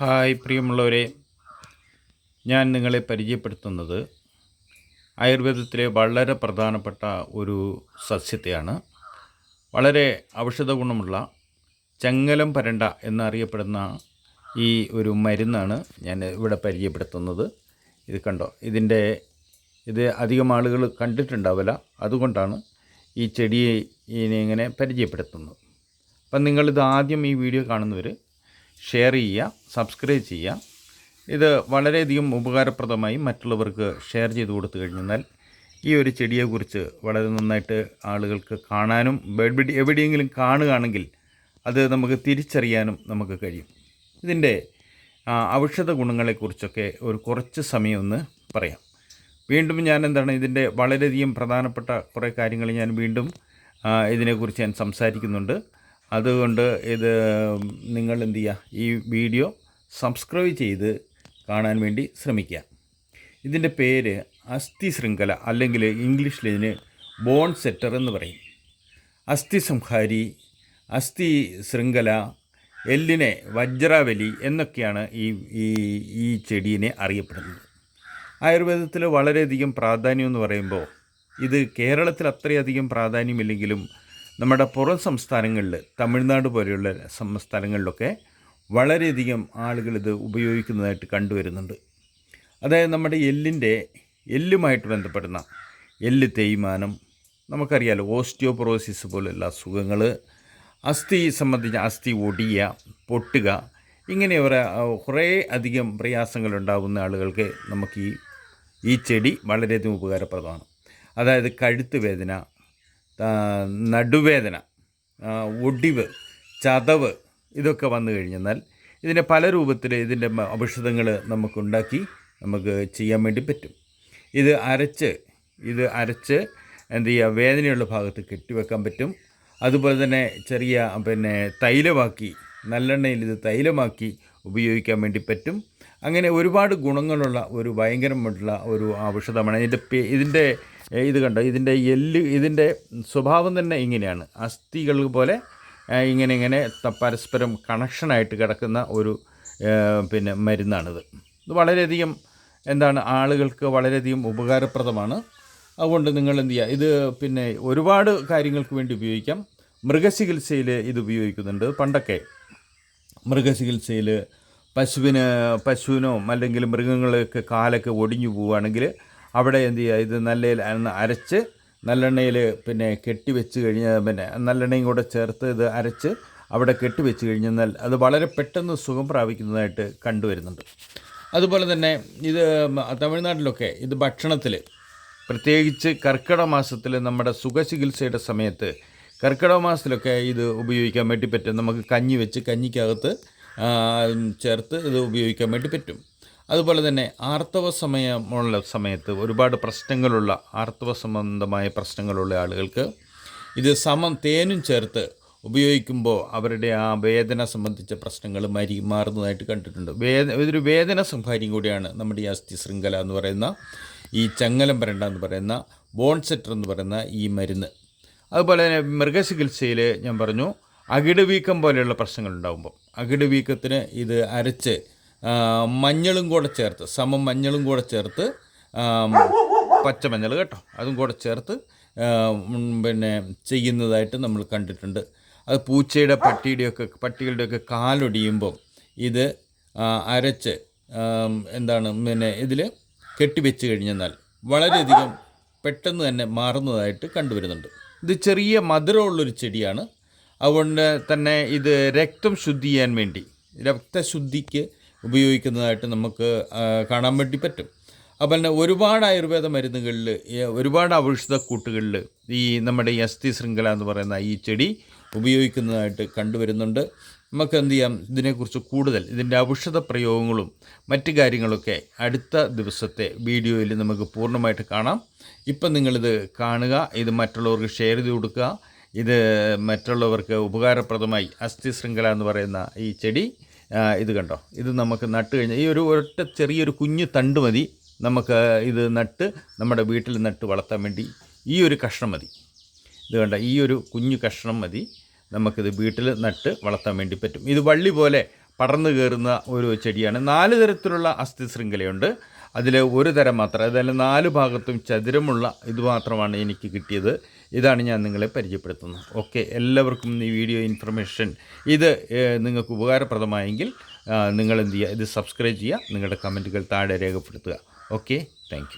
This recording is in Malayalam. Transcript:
ഹായ് പ്രിയമുള്ളവരെ ഞാൻ നിങ്ങളെ പരിചയപ്പെടുത്തുന്നത് ആയുർവേദത്തിലെ വളരെ പ്രധാനപ്പെട്ട ഒരു സസ്യത്തെയാണ്. വളരെ ഔഷധ ഗുണമുള്ള ചങ്ങലം പരണ്ട എന്നറിയപ്പെടുന്ന ഈ ഒരു മരുന്നാണ് ഞാൻ ഇവിടെ പരിചയപ്പെടുത്തുന്നത്. ഇത് കണ്ടോ? ഇതിന്റെ ഇത് അധികം ആളുകൾ കണ്ടിട്ടുണ്ടാവില്ല. അതുകൊണ്ടാണ് ഈ ചെടിയെ ഇങ്ങനെ പരിചയപ്പെടുത്തുന്നത്. അപ്പം നിങ്ങളിത് ആദ്യം ഈ വീഡിയോ കാണുന്നവർ ഷെയർ ചെയ്യുക സബ്സ്ക്രൈബ് ചെയ്യുക. ഇത് വളരെയധികം ഉപകാരപ്രദമായി മറ്റുള്ളവർക്ക് ഷെയർ ചെയ്ത് കൊടുത്തു കഴിഞ്ഞാൽ ഈ ഒരു ചെടിയെക്കുറിച്ച് വളരെ നന്നായിട്ട് ആളുകൾക്ക് കാണാനും എവിടെ എവിടെയെങ്കിലും കാണുകയാണെങ്കിൽ അത് നമുക്ക് തിരിച്ചറിയാനും നമുക്ക് കഴിയും. ഇതിന്റെ ഔഷധ ഗുണങ്ങളെക്കുറിച്ചൊക്കെ ഒരു കുറച്ച് സമയം ഒന്ന് പറയാം. വീണ്ടും ഞാൻ എന്താണ് ഇതിന്റെ വളരെയധികം പ്രധാനപ്പെട്ട കുറേ കാര്യങ്ങൾ ഞാൻ വീണ്ടും ഇതിനെക്കുറിച്ച് ഞാൻ സംസാരിക്കുന്നുണ്ട്. അതുകൊണ്ട് ഇത് നിങ്ങൾ എന്ത് ചെയ്യുക? ഈ വീഡിയോ സബ്സ്ക്രൈബ് ചെയ്ത് കാണാൻ വേണ്ടി ശ്രമിക്കുക. ഇതിന്റെ പേര് അസ്ഥി ശൃംഖല അല്ലെങ്കിൽ ഇംഗ്ലീഷിൽ ഇതിന് ബോൺ സെറ്റർ എന്ന് പറയും. അസ്ഥി സംഹാരി അസ്ഥി ശൃംഖല എല്ലിനെ വജ്രാവലി എന്നൊക്കെയാണ് ഈ ഈ ഈ ചെടീനെ അറിയപ്പെടുന്നത്. ആയുർവേദത്തിൽ വളരെയധികം പ്രാധാന്യം എന്ന് പറയുമ്പോൾ ഇത് കേരളത്തിൽ അത്രയധികം പ്രാധാന്യമില്ലെങ്കിലും നമ്മുടെ പുറം സംസ്ഥാനങ്ങളിൽ തമിഴ്നാട് പോലെയുള്ള സംസ്ഥാനങ്ങളിലൊക്കെ വളരെയധികം ആളുകൾ ഇത് ഉപയോഗിക്കുന്നതായിട്ട് കണ്ടുവരുന്നുണ്ട്. അതായത് നമ്മുടെ എല്ലിന്റെ എല്ലുമായിട്ട് ബന്ധപ്പെടുന്ന എല്ല് തേയ്മാനം നമുക്കറിയാലോ ഓസ്റ്റിയോപ്രോസിസ് പോലുള്ള അസുഖങ്ങൾ അസ്ഥി സംബന്ധിച്ച അസ്ഥി ഒടിയ പൊട്ടുക ഇങ്ങനെ കുറേ അധികം പ്രയാസങ്ങളുണ്ടാകുന്ന ആളുകൾക്ക് നമുക്ക് ഈ ഈ ചെടി വളരെയധികം ഉപകാരപ്രദമാണ്. അതായത് കഴുത്ത് വേദന നടുവേദന ഒടിവ് ചതവ് ഇതൊക്കെ വന്നു കഴിഞ്ഞെന്നാൽ ഇതിന്റെ പല രൂപത്തിൽ ഇതിന്റെ ഔഷധങ്ങൾ നമുക്കുണ്ടാക്കി നമുക്ക് ചെയ്യാൻ വേണ്ടി പറ്റും. ഇത് അരച്ച് ഇത് അരച്ച് എന്ത് ചെയ്യുക വേദനയുള്ള ഭാഗത്ത് കെട്ടിവെക്കാൻ പറ്റും. അതുപോലെ തന്നെ ചെറിയ പിന്നെ തൈലമാക്കി നല്ലെണ്ണയിൽ ഇത് തൈലമാക്കി ഉപയോഗിക്കാൻ വേണ്ടി പറ്റും. അങ്ങനെ ഒരുപാട് ഗുണങ്ങളുള്ള ഒരു ഭയങ്കരമായിട്ടുള്ള ഒരു ഔഷധമാണ്. ഇതിന്റെ ഇതിന്റെ ഇത് കണ്ടോ? ഇതിന്റെ എല്ല് ഇതിന്റെ സ്വഭാവം തന്നെ ഇങ്ങനെയാണ്. അസ്ഥികൾ പോലെ ഇങ്ങനെ ഇങ്ങനെ പരസ്പരം കണക്ഷനായിട്ട് കിടക്കുന്ന ഒരു പിന്നെ മരുന്നാണിത്. ഇത് വളരെയധികം എന്താണ് ആളുകൾക്ക് വളരെയധികം ഉപകാരപ്രദമാണ്. അതുകൊണ്ട് നിങ്ങൾ എന്ത് ചെയ്യുക ഇത് പിന്നെ ഒരുപാട് കാര്യങ്ങൾക്ക് വേണ്ടി ഉപയോഗിക്കാം. മൃഗചികിത്സയിൽ ഇത് ഉപയോഗിക്കുന്നുണ്ട്. പണ്ടൊക്കെ മൃഗചികിത്സയിൽ പശുവിന് പശുവിനോ അല്ലെങ്കിൽ മൃഗങ്ങളൊക്കെ കാലൊക്കെ ഒടിഞ്ഞു പോവുകയാണെങ്കിൽ അവിടെ എന്ത് ചെയ്യുക? ഇത് നല്ല അരച്ച് നല്ലെണ്ണയിൽ പിന്നെ കെട്ടി വെച്ച് കഴിഞ്ഞാൽ പിന്നെ നല്ലെണ്ണയും കൂടെ ചേർത്ത് ഇത് അരച്ച് അവിടെ കെട്ടി വെച്ച് കഴിഞ്ഞാൽ അത് വളരെ പെട്ടെന്ന് സുഖം പ്രാപിക്കുന്നതായിട്ട് കണ്ടുവരുന്നുണ്ട്. അതുപോലെ തന്നെ ഇത് തമിഴ്നാട്ടിലൊക്കെ ഇത് ഭക്ഷണത്തിൽ പ്രത്യേകിച്ച് കർക്കിടക മാസത്തിൽ നമ്മുടെ സുഖചികിത്സയുടെ സമയത്ത് കർക്കിടക മാസത്തിലൊക്കെ ഇത് ഉപയോഗിക്കാൻ വേണ്ടി പറ്റും. നമുക്ക് കഞ്ഞി വെച്ച് കഞ്ഞിക്കകത്ത് ചേർത്ത് ഇത് ഉപയോഗിക്കാൻ വേണ്ടി പറ്റും. അതുപോലെ തന്നെ ആർത്തവ സമയമുള്ള സമയത്ത് ഒരുപാട് പ്രശ്നങ്ങളുള്ള ആർത്തവ സംബന്ധമായ പ്രശ്നങ്ങളുള്ള ആളുകൾക്ക് ഇത് സമം തേനും ചേർത്ത് ഉപയോഗിക്കുമ്പോൾ അവരുടെ ആ വേദന സംബന്ധിച്ച പ്രശ്നങ്ങൾ മരി മാറുന്നതായിട്ട് കണ്ടിട്ടുണ്ട്. വേദന ഇതൊരു വേദന സംഹാരിയും കൂടിയാണ് നമ്മുടെ ഈ അസ്ഥി ശൃംഖല എന്ന് പറയുന്ന ഈ ചങ്ങലം പരണ്ട എന്ന് പറയുന്ന ബോൺ സെറ്റർ എന്ന് പറയുന്ന ഈ മരുന്ന്. അതുപോലെ തന്നെ മൃഗചികിത്സയിൽ ഞാൻ പറഞ്ഞു അകിട് വീക്കം പോലെയുള്ള പ്രശ്നങ്ങൾ ഉണ്ടാകുമ്പോൾ അകിട് വീക്കത്തിന് ഇത് അരച്ച് മഞ്ഞളും കൂടെ ചേർത്ത് സമം മഞ്ഞളും കൂടെ ചേർത്ത് പച്ചമഞ്ഞൾ കേട്ടോ. അതും കൂടെ ചേർത്ത് പിന്നെ ചെയ്യുന്നതായിട്ട് നമ്മൾ കണ്ടിട്ടുണ്ട്. അത് പൂച്ചയുടെ പട്ടിയുടെയൊക്കെ പട്ടികളുടെയൊക്കെ കാലൊടിയുമ്പം ഇത് അരച്ച് എന്താണ് പിന്നെ ഇതിൽ കെട്ടിവെച്ച് കഴിഞ്ഞെന്നാൽ വളരെയധികം പെട്ടെന്ന് തന്നെ മാറുന്നതായിട്ട് കണ്ടുവരുന്നുണ്ട്. ഇത് ചെറിയ മധുരമുള്ളൊരു ചെടിയാണ്. അതുകൊണ്ട് തന്നെ ഇത് രക്തം ശുദ്ധി ചെയ്യാൻ വേണ്ടി രക്തശുദ്ധിക്ക് ഉപയോഗിക്കുന്നതായിട്ട് നമുക്ക് കാണാൻ വേണ്ടി പറ്റും. അപ്പോൾ തന്നെ ഒരുപാട് ആയുർവേദ മരുന്നുകളിൽ ഒരുപാട് ഔഷധക്കൂട്ടുകളിൽ ഈ നമ്മുടെ ഈ അസ്ഥി ശൃംഖല എന്ന് പറയുന്ന ഈ ചെടി ഉപയോഗിക്കുന്നതായിട്ട് കണ്ടുവരുന്നുണ്ട്. നമുക്ക് എന്ത് ചെയ്യാം? ഇതിനെക്കുറിച്ച് കൂടുതൽ ഇതിന്റെ ഔഷധ പ്രയോഗങ്ങളും മറ്റു കാര്യങ്ങളൊക്കെ അടുത്ത ദിവസത്തെ വീഡിയോയിൽ നമുക്ക് പൂർണമായിട്ട് കാണാം. ഇപ്പം നിങ്ങളിത് കാണുക ഇത് മറ്റുള്ളവർക്ക് ഷെയർ ചെയ്ത് കൊടുക്കുക. ഇത് മറ്റുള്ളവർക്ക് ഉപകാരപ്രദമായി അസ്ഥി ശൃംഖല എന്ന് പറയുന്ന ഈ ചെടി ഇത് കണ്ടോ? ഇത് നമുക്ക് നട്ട് കഴിഞ്ഞാൽ ഈ ഒരു ഒറ്റ ചെറിയൊരു കുഞ്ഞു തണ്ട് മതി. നമുക്ക് ഇത് നട്ട് നമ്മുടെ വീട്ടിൽ നട്ട് വളർത്താൻ വേണ്ടി ഈ ഒരു കഷ്ണം മതി. ഇത് കണ്ട? ഈ ഒരു കുഞ്ഞു കഷ്ണം മതി. നമുക്കിത് വീട്ടിൽ നട്ട് വളർത്താൻ വേണ്ടി പറ്റും. ഇത് വള്ളി പോലെ പടർന്നു കയറുന്ന ഒരു ചെടിയാണ്. നാല് തരത്തിലുള്ള അസ്ഥി ശൃംഖലയുണ്ട്. അതിൽ ഒരു തരം മാത്രം അതായത് നാല് ഭാഗത്തും ചതുരമുള്ള ഇത് മാത്രമാണ് എനിക്ക് കിട്ടിയത്. ഇതാണ് ഞാൻ നിങ്ങളെ പരിചയപ്പെടുത്തുന്നത്. ഓക്കെ എല്ലാവർക്കും ഈ വീഡിയോ ഇൻഫർമേഷൻ ഇത് നിങ്ങൾക്ക് ഉപകാരപ്രദമായെങ്കിൽ നിങ്ങൾ എന്ത് ചെയ്യുക ഇത് സബ്സ്ക്രൈബ് ചെയ്യുക നിങ്ങളുടെ കമന്റുകൾ താഴെ രേഖപ്പെടുത്തുക. Okay thank